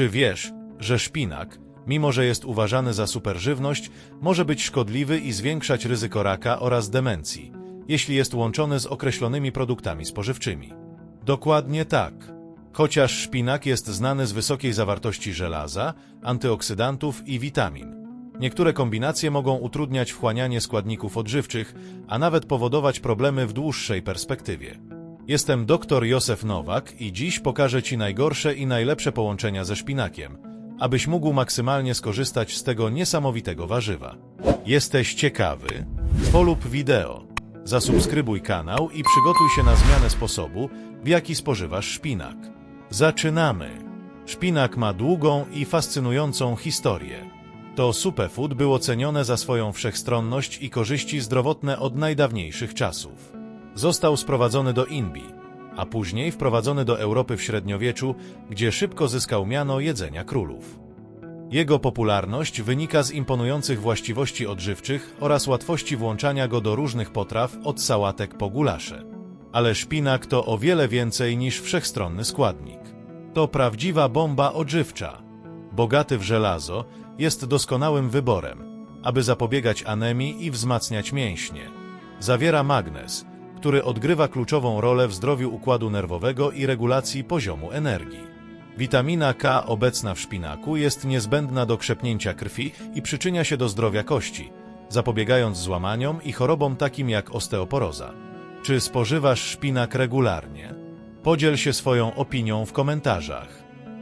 Czy wiesz, że szpinak, mimo że jest uważany za superżywność, może być szkodliwy i zwiększać ryzyko raka oraz demencji, jeśli jest łączony z określonymi produktami spożywczymi? Dokładnie tak. Chociaż szpinak jest znany z wysokiej zawartości żelaza, antyoksydantów i witamin. Niektóre kombinacje mogą utrudniać wchłanianie składników odżywczych, a nawet powodować problemy w dłuższej perspektywie. Jestem dr Józef Nowak i dziś pokażę Ci najgorsze i najlepsze połączenia ze szpinakiem, abyś mógł maksymalnie skorzystać z tego niesamowitego warzywa. Jesteś ciekawy? Polub wideo, zasubskrybuj kanał i przygotuj się na zmianę sposobu, w jaki spożywasz szpinak. Zaczynamy! Szpinak ma długą i fascynującą historię. To superfood było cenione za swoją wszechstronność i korzyści zdrowotne od najdawniejszych czasów. Został sprowadzony do Indii, a później wprowadzony do Europy w średniowieczu, gdzie szybko zyskał miano jedzenia królów. Jego popularność wynika z imponujących właściwości odżywczych oraz łatwości włączania go do różnych potraw od sałatek po gulasze. Ale szpinak to o wiele więcej niż wszechstronny składnik. To prawdziwa bomba odżywcza. Bogaty w żelazo, jest doskonałym wyborem, aby zapobiegać anemii i wzmacniać mięśnie. Zawiera magnez, który odgrywa kluczową rolę w zdrowiu układu nerwowego i regulacji poziomu energii. Witamina K obecna w szpinaku jest niezbędna do krzepnięcia krwi i przyczynia się do zdrowia kości, zapobiegając złamaniom i chorobom takim jak osteoporoza. Czy spożywasz szpinak regularnie? Podziel się swoją opinią w komentarzach.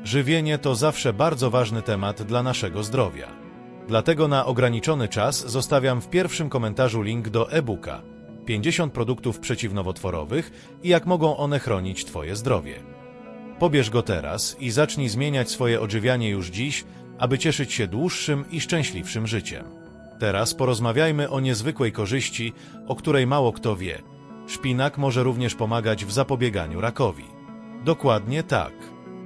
Żywienie to zawsze bardzo ważny temat dla naszego zdrowia. Dlatego na ograniczony czas zostawiam w pierwszym komentarzu link do e-booka 50 produktów przeciwnowotworowych i jak mogą one chronić Twoje zdrowie. Pobierz go teraz i zacznij zmieniać swoje odżywianie już dziś, aby cieszyć się dłuższym i szczęśliwszym życiem. Teraz porozmawiajmy o niezwykłej korzyści, o której mało kto wie. Szpinak może również pomagać w zapobieganiu rakowi. Dokładnie tak.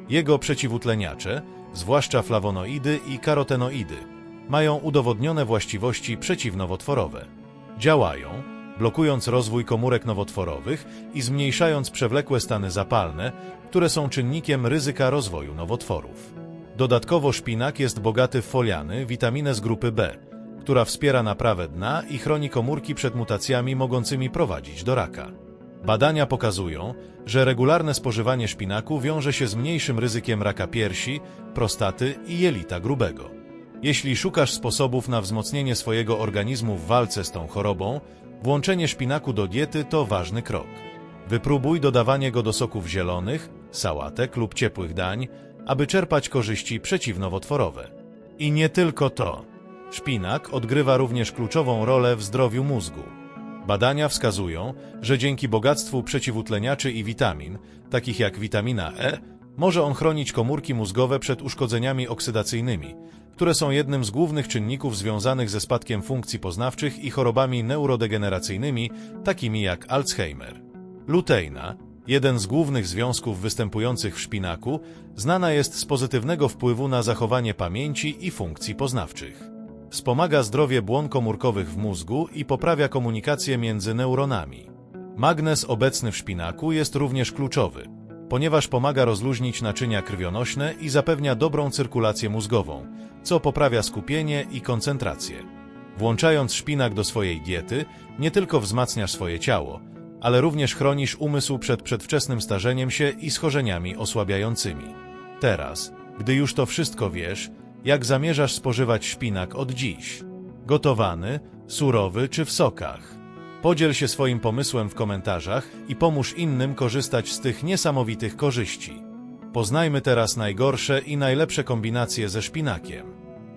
Jego przeciwutleniacze, zwłaszcza flawonoidy i karotenoidy, mają udowodnione właściwości przeciwnowotworowe. Działają, blokując rozwój komórek nowotworowych i zmniejszając przewlekłe stany zapalne, które są czynnikiem ryzyka rozwoju nowotworów. Dodatkowo szpinak jest bogaty w foliany, witaminę z grupy B, która wspiera naprawę dna i chroni komórki przed mutacjami mogącymi prowadzić do raka. Badania pokazują, że regularne spożywanie szpinaku wiąże się z mniejszym ryzykiem raka piersi, prostaty i jelita grubego. Jeśli szukasz sposobów na wzmocnienie swojego organizmu w walce z tą chorobą, włączenie szpinaku do diety to ważny krok. Wypróbuj dodawanie go do soków zielonych, sałatek lub ciepłych dań, aby czerpać korzyści przeciwnowotworowe. I nie tylko to. Szpinak odgrywa również kluczową rolę w zdrowiu mózgu. Badania wskazują, że dzięki bogactwu przeciwutleniaczy i witamin, takich jak witamina E, może on chronić komórki mózgowe przed uszkodzeniami oksydacyjnymi, które są jednym z głównych czynników związanych ze spadkiem funkcji poznawczych i chorobami neurodegeneracyjnymi, takimi jak Alzheimer. Luteina, jeden z głównych związków występujących w szpinaku, znana jest z pozytywnego wpływu na zachowanie pamięci i funkcji poznawczych. Wspomaga zdrowie błon komórkowych w mózgu i poprawia komunikację między neuronami. Magnez obecny w szpinaku jest również kluczowy, ponieważ pomaga rozluźnić naczynia krwionośne i zapewnia dobrą cyrkulację mózgową, co poprawia skupienie i koncentrację. Włączając szpinak do swojej diety, nie tylko wzmacniasz swoje ciało, ale również chronisz umysł przed przedwczesnym starzeniem się i schorzeniami osłabiającymi. Teraz, gdy już to wszystko wiesz, jak zamierzasz spożywać szpinak od dziś? Gotowany, surowy czy w sokach? Podziel się swoim pomysłem w komentarzach i pomóż innym korzystać z tych niesamowitych korzyści. Poznajmy teraz najgorsze i najlepsze kombinacje ze szpinakiem.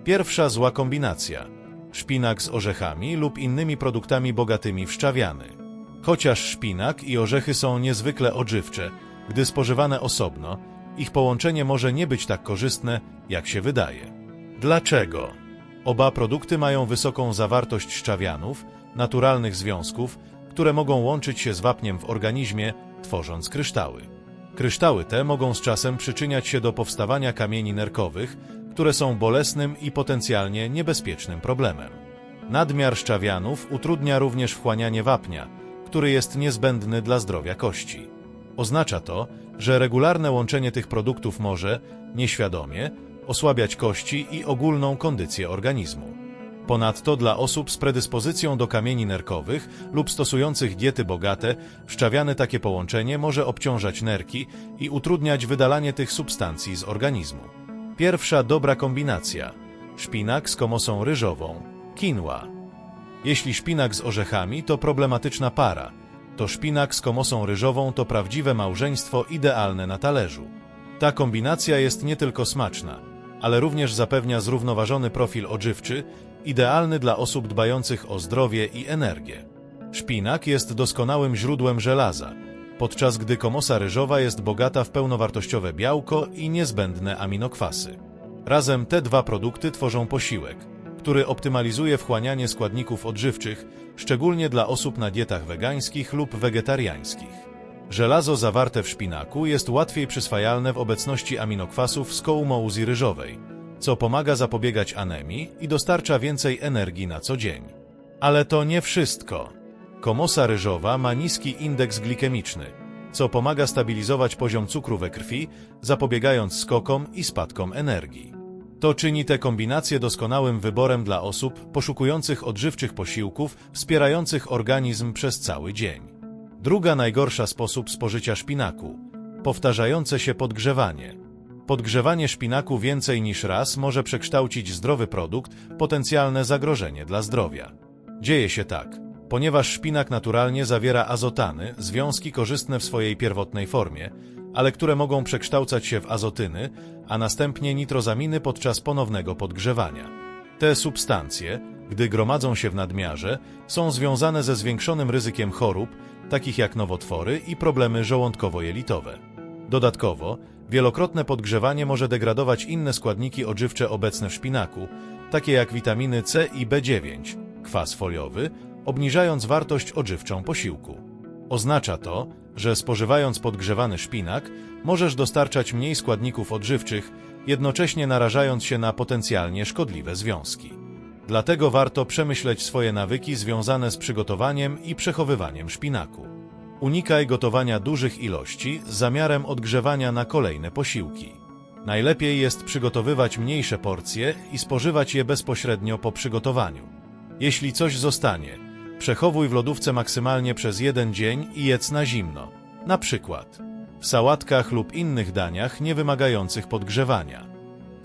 Pierwsza zła kombinacja. Szpinak z orzechami lub innymi produktami bogatymi w szczawiany. Chociaż szpinak i orzechy są niezwykle odżywcze, gdy spożywane osobno, ich połączenie może nie być tak korzystne, jak się wydaje. Dlaczego? Oba produkty mają wysoką zawartość szczawianów, naturalnych związków, które mogą łączyć się z wapniem w organizmie, tworząc kryształy. Kryształy te mogą z czasem przyczyniać się do powstawania kamieni nerkowych, które są bolesnym i potencjalnie niebezpiecznym problemem. Nadmiar szczawianów utrudnia również wchłanianie wapnia, który jest niezbędny dla zdrowia kości. Oznacza to, że regularne łączenie tych produktów może, nieświadomie, osłabiać kości i ogólną kondycję organizmu. Ponadto dla osób z predyspozycją do kamieni nerkowych lub stosujących diety bogate, wszczawiane takie połączenie może obciążać nerki i utrudniać wydalanie tych substancji z organizmu. Pierwsza dobra kombinacja. Szpinak z komosą ryżową. Quinoa. Jeśli szpinak z orzechami to problematyczna para, to szpinak z komosą ryżową to prawdziwe małżeństwo idealne na talerzu. Ta kombinacja jest nie tylko smaczna, ale również zapewnia zrównoważony profil odżywczy, idealny dla osób dbających o zdrowie i energię. Szpinak jest doskonałym źródłem żelaza, podczas gdy komosa ryżowa jest bogata w pełnowartościowe białko i niezbędne aminokwasy. Razem te dwa produkty tworzą posiłek, który optymalizuje wchłanianie składników odżywczych, szczególnie dla osób na dietach wegańskich lub wegetariańskich. Żelazo zawarte w szpinaku jest łatwiej przyswajalne w obecności aminokwasów z kołmouzji ryżowej, co pomaga zapobiegać anemii i dostarcza więcej energii na co dzień. Ale to nie wszystko. Komosa ryżowa ma niski indeks glikemiczny, co pomaga stabilizować poziom cukru we krwi, zapobiegając skokom i spadkom energii. To czyni te kombinacje doskonałym wyborem dla osób poszukujących odżywczych posiłków wspierających organizm przez cały dzień. Druga najgorsza sposób spożycia szpinaku. Powtarzające się podgrzewanie. Podgrzewanie szpinaku więcej niż raz może przekształcić zdrowy produkt potencjalne zagrożenie dla zdrowia. Dzieje się tak, ponieważ szpinak naturalnie zawiera azotany, związki korzystne w swojej pierwotnej formie, ale które mogą przekształcać się w azotyny, a następnie nitrozaminy podczas ponownego podgrzewania. Te substancje, gdy gromadzą się w nadmiarze, są związane ze zwiększonym ryzykiem chorób, takich jak nowotwory i problemy żołądkowo-jelitowe. Dodatkowo, wielokrotne podgrzewanie może degradować inne składniki odżywcze obecne w szpinaku, takie jak witaminy C i B9, kwas foliowy, obniżając wartość odżywczą posiłku. Oznacza to, że spożywając podgrzewany szpinak, możesz dostarczać mniej składników odżywczych, jednocześnie narażając się na potencjalnie szkodliwe związki. Dlatego warto przemyśleć swoje nawyki związane z przygotowaniem i przechowywaniem szpinaku. Unikaj gotowania dużych ilości z zamiarem odgrzewania na kolejne posiłki. Najlepiej jest przygotowywać mniejsze porcje i spożywać je bezpośrednio po przygotowaniu. Jeśli coś zostanie, przechowuj w lodówce maksymalnie przez jeden dzień i jedz na zimno, na przykład w sałatkach lub innych daniach nie wymagających podgrzewania.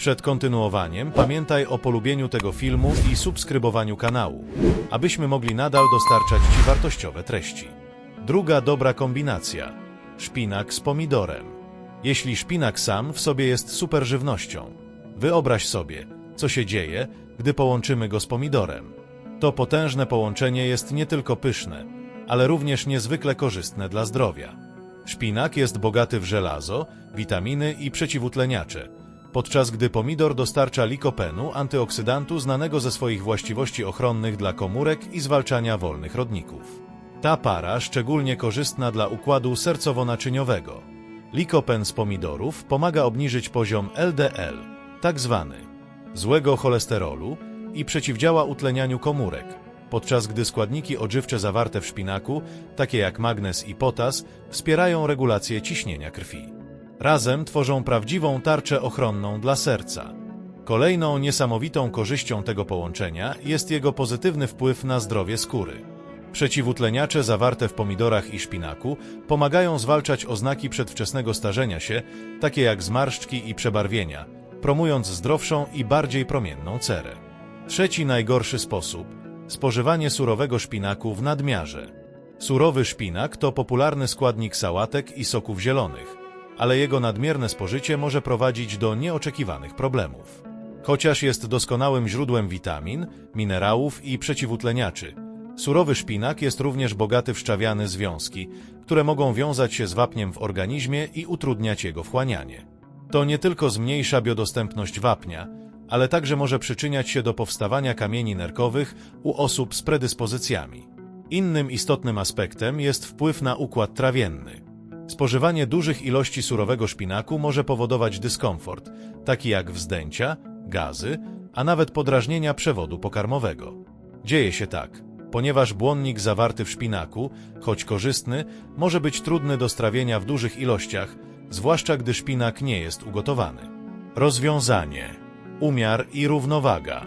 Przed kontynuowaniem pamiętaj o polubieniu tego filmu i subskrybowaniu kanału, abyśmy mogli nadal dostarczać Ci wartościowe treści. Druga dobra kombinacja. Szpinak z pomidorem. Jeśli szpinak sam w sobie jest super żywnością, wyobraź sobie, co się dzieje, gdy połączymy go z pomidorem. To potężne połączenie jest nie tylko pyszne, ale również niezwykle korzystne dla zdrowia. Szpinak jest bogaty w żelazo, witaminy i przeciwutleniacze, podczas gdy pomidor dostarcza likopenu, antyoksydantu znanego ze swoich właściwości ochronnych dla komórek i zwalczania wolnych rodników. Ta para szczególnie korzystna dla układu sercowo-naczyniowego. Likopen z pomidorów pomaga obniżyć poziom LDL, tak zwany złego cholesterolu i przeciwdziała utlenianiu komórek, podczas gdy składniki odżywcze zawarte w szpinaku, takie jak magnez i potas, wspierają regulację ciśnienia krwi. Razem tworzą prawdziwą tarczę ochronną dla serca. Kolejną niesamowitą korzyścią tego połączenia jest jego pozytywny wpływ na zdrowie skóry. Przeciwutleniacze zawarte w pomidorach i szpinaku pomagają zwalczać oznaki przedwczesnego starzenia się, takie jak zmarszczki i przebarwienia, promując zdrowszą i bardziej promienną cerę. Trzeci najgorszy sposób spożywanie surowego szpinaku w nadmiarze. Surowy szpinak to popularny składnik sałatek i soków zielonych, ale jego nadmierne spożycie może prowadzić do nieoczekiwanych problemów. Chociaż jest doskonałym źródłem witamin, minerałów i przeciwutleniaczy, surowy szpinak jest również bogaty w szczawiane związki, które mogą wiązać się z wapniem w organizmie i utrudniać jego wchłanianie. To nie tylko zmniejsza biodostępność wapnia, ale także może przyczyniać się do powstawania kamieni nerkowych u osób z predyspozycjami. Innym istotnym aspektem jest wpływ na układ trawienny. Spożywanie dużych ilości surowego szpinaku może powodować dyskomfort, taki jak wzdęcia, gazy, a nawet podrażnienia przewodu pokarmowego. Dzieje się tak, ponieważ błonnik zawarty w szpinaku, choć korzystny, może być trudny do strawienia w dużych ilościach, zwłaszcza gdy szpinak nie jest ugotowany. Rozwiązanie. Umiar i równowaga.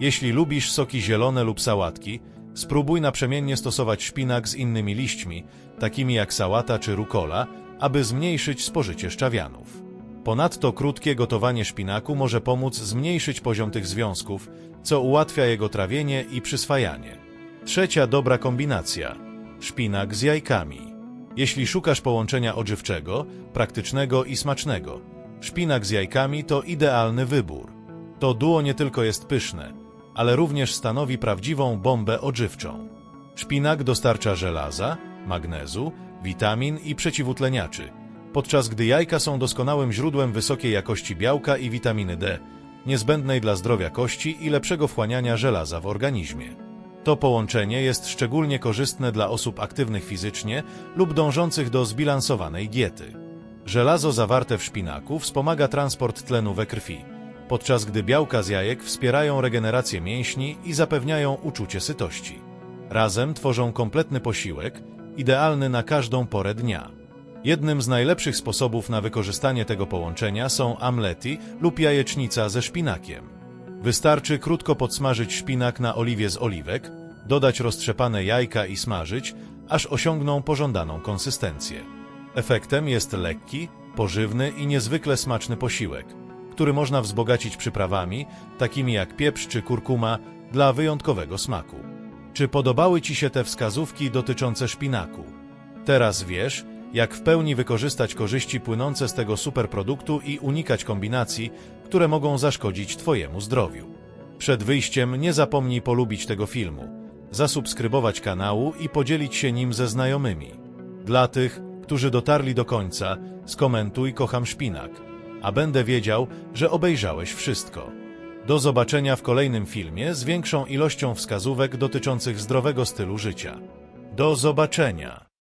Jeśli lubisz soki zielone lub sałatki, spróbuj naprzemiennie stosować szpinak z innymi liśćmi, takimi jak sałata czy rukola, aby zmniejszyć spożycie szczawianów. Ponadto krótkie gotowanie szpinaku może pomóc zmniejszyć poziom tych związków, co ułatwia jego trawienie i przyswajanie. Trzecia dobra kombinacja. Szpinak z jajkami. Jeśli szukasz połączenia odżywczego, praktycznego i smacznego, szpinak z jajkami to idealny wybór. To duo nie tylko jest pyszne, ale również stanowi prawdziwą bombę odżywczą. Szpinak dostarcza żelaza, magnezu, witamin i przeciwutleniaczy, podczas gdy jajka są doskonałym źródłem wysokiej jakości białka i witaminy D, niezbędnej dla zdrowia kości i lepszego wchłaniania żelaza w organizmie. To połączenie jest szczególnie korzystne dla osób aktywnych fizycznie lub dążących do zbilansowanej diety. Żelazo zawarte w szpinaku wspomaga transport tlenu we krwi, podczas gdy białka z jajek wspierają regenerację mięśni i zapewniają uczucie sytości. Razem tworzą kompletny posiłek, idealny na każdą porę dnia. Jednym z najlepszych sposobów na wykorzystanie tego połączenia są amlety lub jajecznica ze szpinakiem. Wystarczy krótko podsmażyć szpinak na oliwie z oliwek, dodać roztrzepane jajka i smażyć, aż osiągną pożądaną konsystencję. Efektem jest lekki, pożywny i niezwykle smaczny posiłek, który można wzbogacić przyprawami, takimi jak pieprz czy kurkuma, dla wyjątkowego smaku. Czy podobały Ci się te wskazówki dotyczące szpinaku? Teraz wiesz, jak w pełni wykorzystać korzyści płynące z tego superproduktu i unikać kombinacji, które mogą zaszkodzić Twojemu zdrowiu. Przed wyjściem nie zapomnij polubić tego filmu, zasubskrybować kanału i podzielić się nim ze znajomymi. Dla tych, którzy dotarli do końca, skomentuj kocham szpinak, a będę wiedział, że obejrzałeś wszystko. Do zobaczenia w kolejnym filmie z większą ilością wskazówek dotyczących zdrowego stylu życia. Do zobaczenia!